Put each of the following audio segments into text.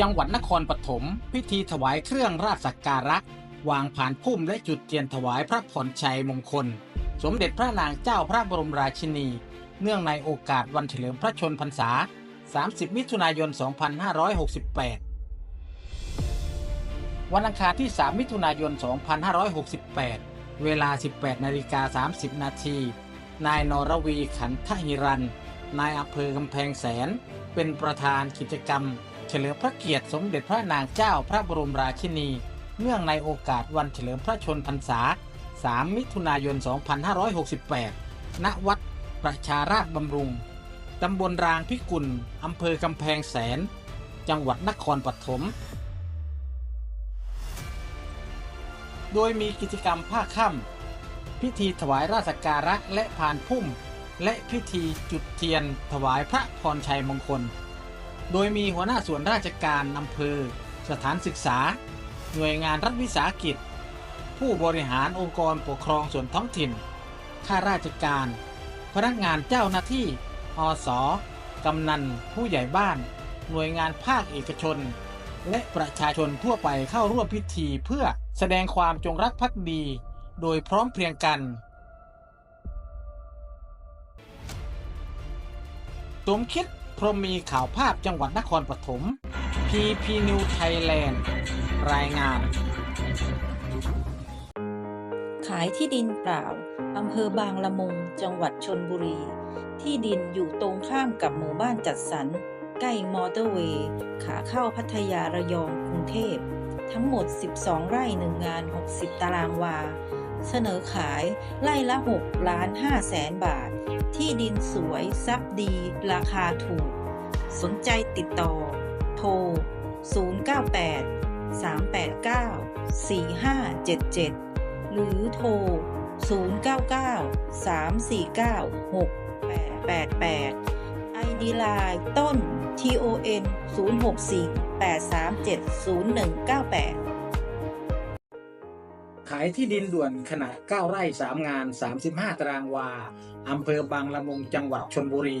จังหวัดนครปฐมพิธีถวายเครื่องราชสักการะวางผ่านพุ่มและจุดเทียนถวายพระพรชัยมงคล สมเด็จพระนางเจ้าพระบรมราชินี เนื่องในโอกาสวันเฉลิมพระชนพรรษา 30 มิถุนายน 2568 วันอังคารที่ 3 มิถุนายน 2568 เวลา 18นาฬิกา30 นาทีนายนรวีขันทหิรัน นายอำเภอกำแพงแสน เป็นประธานกิจกรรม เฉลิมพระเกียรติสมเด็จพระนางเจ้าพระบรมราชินี เนื่องในโอกาสวันเฉลิมพระชนพรรษา 3 มิถุนายน 2568 ณ วัดประชาราชบำรุง ตำบลรางพิกุล อำเภอกำแพงแสน จังหวัดนครปฐม โดยมีกิจกรรมภาคค่ำพิธีถวายราชการะและพานพุ่ม และพิธีจุดเทียนถวายพระพรชัยมงคล โดยมีหัวหน้าส่วนราชการอำเภอ สถานศึกษา หน่วยงานรัฐวิสาหกิจ ผู้บริหารองค์กรปกครองส่วนท้องถิ่น ข้าราชการ พนักงานเจ้าหน้าที่ อสกำนัน ผู้ใหญ่บ้าน หน่วยงานภาคเอกชน และประชาชนทั่วไปเข้าร่วมพิธีเพื่อแสดงความจงรักภักดี โดยพร้อมเพรียงกัน สมคิด พรมมีข่าวภาพจังหวัดนครปฐม PP New Thailand รายงาน ขายที่ดินเปล่า อำเภอบางละมุง จังหวัดชนบุรี ที่ดินอยู่ตรงข้ามกับหมู่บ้านจัดสรร ใกล้มอเตอร์เวย์ ขาเข้าพัทยาระยองกรุงเทพ ทั้งหมด 12 ไร่หนึ่งงาน 60 ตารางวา เสนอขายไร่ละ 6 ล้าน5แสนบาท ที่ดินสวยซับดี ราคาถูก สนใจติดต่อ โทร 098 389 4577 หรือโทร 099 349 6888 ID Line ต้น TON 064 837 0198 ขายที่ดินด่วนขนาด 9 ไร่ 3 งาน 35 ตารางวา อำเภอบางละมุงจังหวัดชนบุรี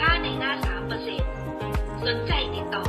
ค่าในหน้า 3%สนใจติดต่อ